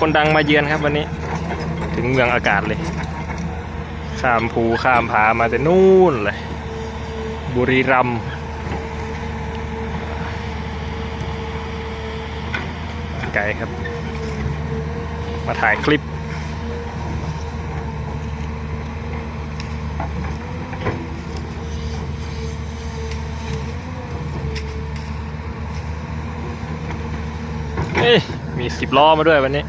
คนดังมาเยือนครับวันนี้ ถึงเมืองอากาศเลย ข้ามภูข้ามผามาแต่นู่นเลย บุรีรัมย์ไกลครับ มาถ่ายคลิป เอ้ยมี สิบล้อมาด้วยวันนี้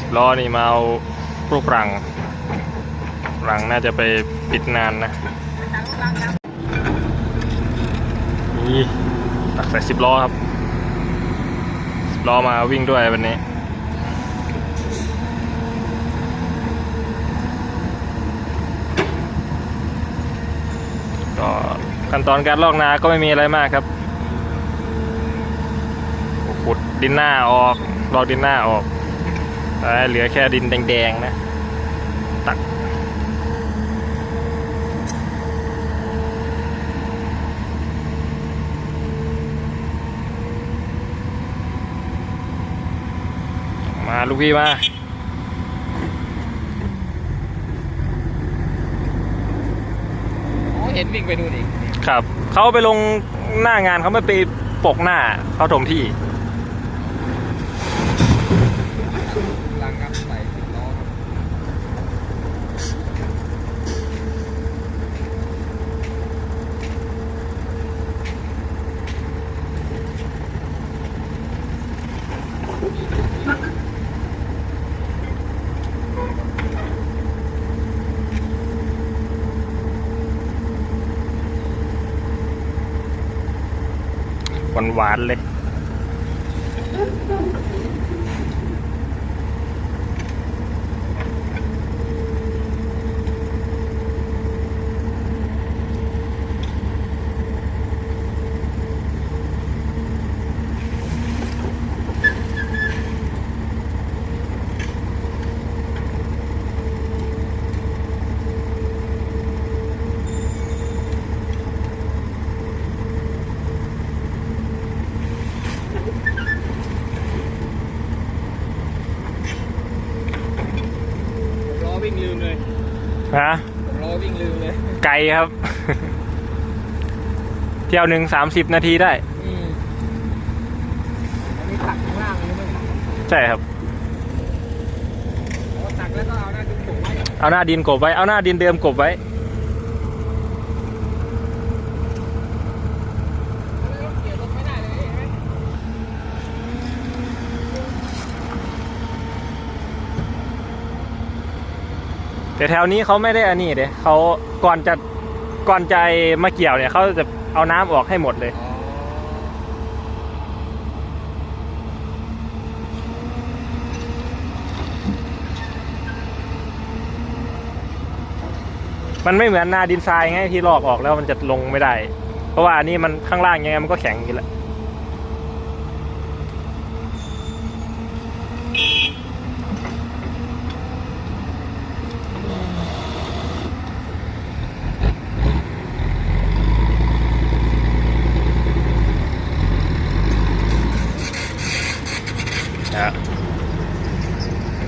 สิบล้อนี่มาเอาพวกรัง รังน่าจะไปปิดนานนะนี่ตักใส่สิบล้อครับสิบล้อมาวิ่งด้วยวันนี้ ก็ ขั้นตอนการลอกนาก็ไม่มีอะไรมากครับขุดดินหน้าออกลอกดินหน้าออกแล้วเหลือแค่ดินแดงๆนะ ตักมาลูกพี่มาเห็นวิ่งไปนู่นอีก ครับเขาไปลงหน้างานเขาไม่ไปปกหน้าเขาถมที่ ลังครับใส่สิบล้อครับ หวานๆเลย ฮะผมล้อวิ่งลืมเลย ไกลครับ เที่ยวหนึ่งสามสิบนาทีได้ อืมอันนี้ตักข้างล่างเลยมั้งใช่ครับอ๋อตักแล้วก็เอาหน้าดุกๆไว้เอาหน้าดินกบไว้ เอาหน้าดินเดิมกบไว้ แล้วรถเกี่ยวรถไม่ได้เลยเห็นไหม แต่แถวนี้เขาไม่ได้อันนี้เด้เขาก่อนจะก่อนใจมาเกี่ยวเนี่ยเขาจะเอาน้ำออกให้หมดเลย มันไม่เหมือนนาดินทรายไงที่ลอกออกแล้วมันจะลงไม่ได้ เพราะว่าอันนี้มันข้างล่างยังไงมันก็แข็งอยู่แล้ว นะ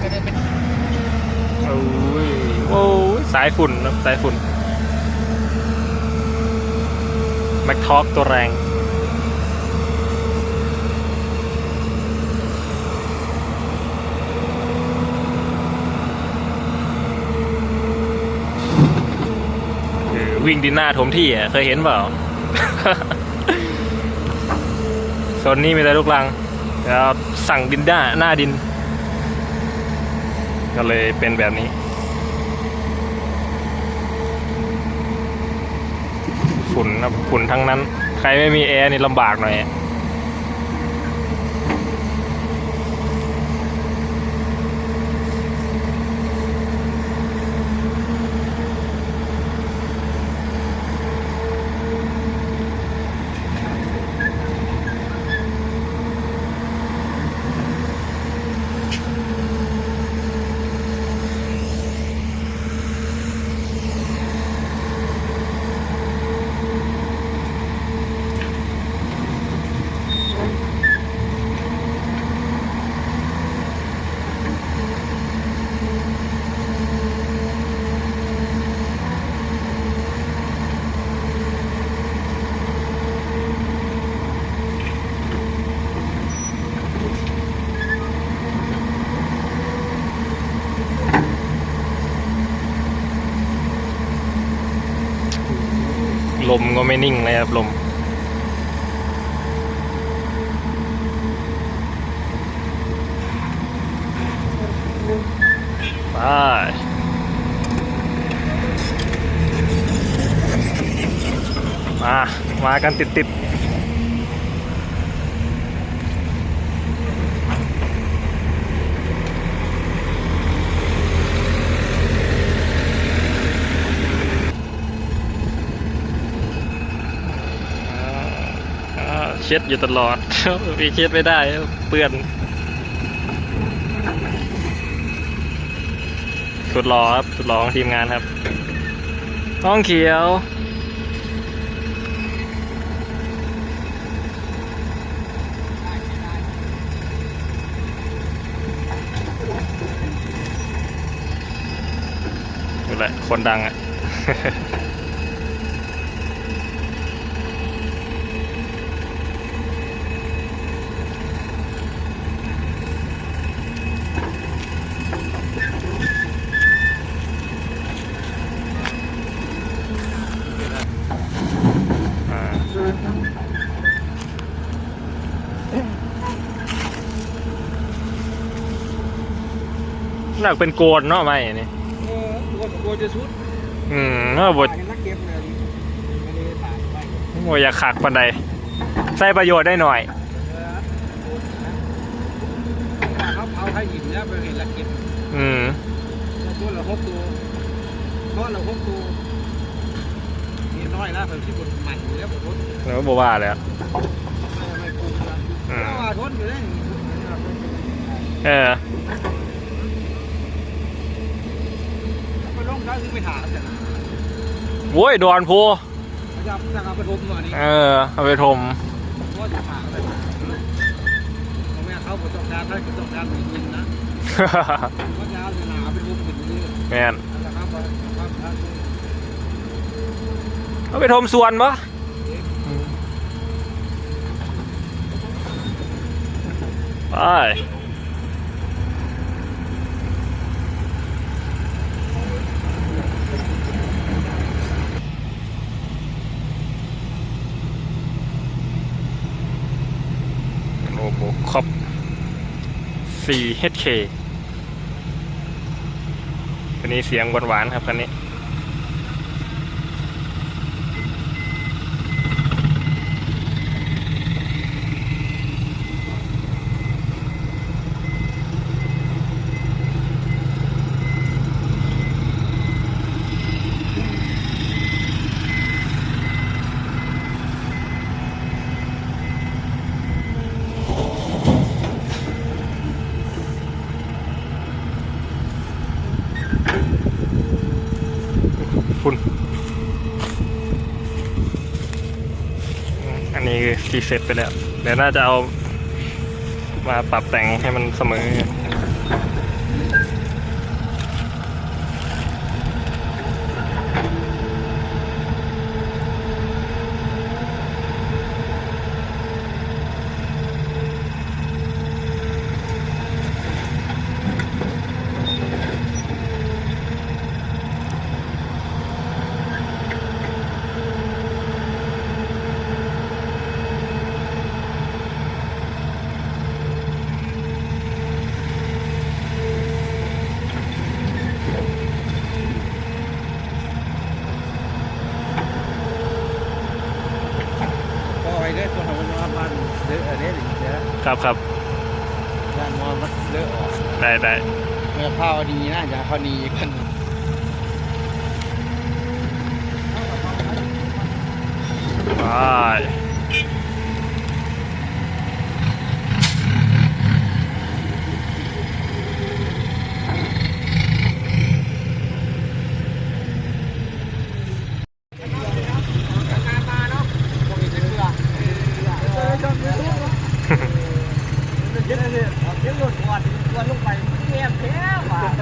ก็จะเป็น โอ้ยโอ้ยสายฝุ่นนะสายฝุ่นแม็กทอกตัวแรงเออวิ่งดินหน้าถมที่อะ เคยเห็นเปล่าโซนนี้มีแต่ลูกลังแล้วสั่งดินหน้าหน้าดิน ก็เลยเป็นแบบนี้ ฝุ่นนะฝุ่นทั้งนั้น ใครไม่มีแอร์นี่ลำบากหน่อย ไม่นิ่งเลยครับลมไปมา มากันติดติดอ่า เช็ดอยู่ตลอดพี่เช็ดไม่ได้เปื้อนสุดหล่อครับสุดหล่อของทีมงานครับห้องเขียวนี่แหละคนดังอะ หนักเป็นโกนเนาะไม่นี่เออตัวตัวจะชุดอืมเนาะบดตายกันนักเก็บเลยไม่ได้ตายไปโมอยากขักปันใดใช้ประโยชน์ได้หน่อยเออเขาเผาให้หินแล้วไปเห็นละเก็บอืมตัวละหกตัวทอดละหกตัวนี่น้อยนะผมที่บดมันอยู่แล้วบดทนแล้วก็บอกว่าเลยอะไม่ปรุงนะอืมถ้าว่าทนอยู่ได้เออ ไปลงได้คือไปหาเสร็จโว้ยดอนพูจะจะเอาไปทมหน่อยนี่เออเอาไปทมว่าจะหาอะไรผมไม่เขาประสบการณ์ให้ประสบการณ์จริงๆนะว่าจะเอาจะหาไปทมถึงนี่แมนนะครับครับครับเอาไปทมส่วนปะไป ครอบ 4HK คันนี้เสียงหวานๆครับคันนี้อืมอันนี้ เสร็จไปแล้ว เดี๋ยวน่าจะเอามาปรับแต่งให้มันเสมอ ก็ไว้ได้ตัวของมันมันเดือดอะไรอย่างเงี้ย ครับครับด้านมอมันเดือดออกได้ได้เมื่อข้าวดีนะอย่าข้าวดีกัน ไป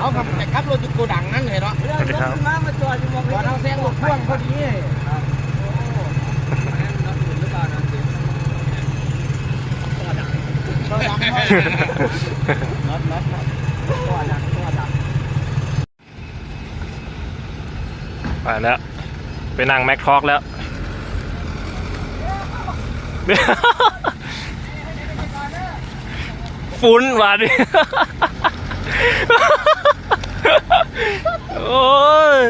เอาขับขับรถจุดโกดังนั่นเลยเนาะสวัสดีครับมามาจอดอยู่มองนี้เอาแซงรถพ่วงพอดีน็อตน็อตน็อตตัวดังตัวดังไปแล้ว ไปนั่งแม็กทอกแล้ว ฟุ้นมาดิโอ้ย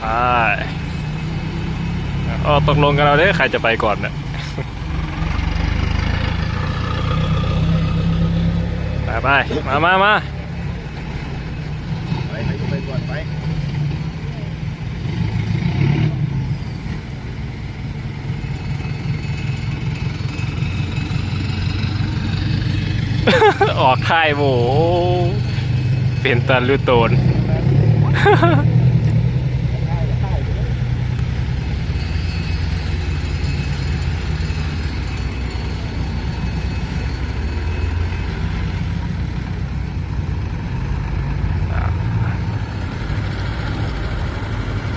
ใช่อ๋อตกลงกันเอาเด้ใครจะไปก่อนเนี่ยไปไปมามามา ไปก่อนไปออกค่ายโวเป็นตันลูโตน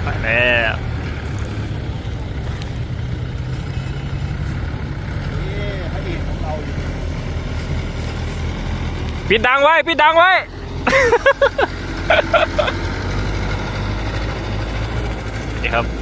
ไปแล้ว นี่พระเอกของเราอยู่ ปิดดังไว้ ปิดดังไว้ นี่ครับ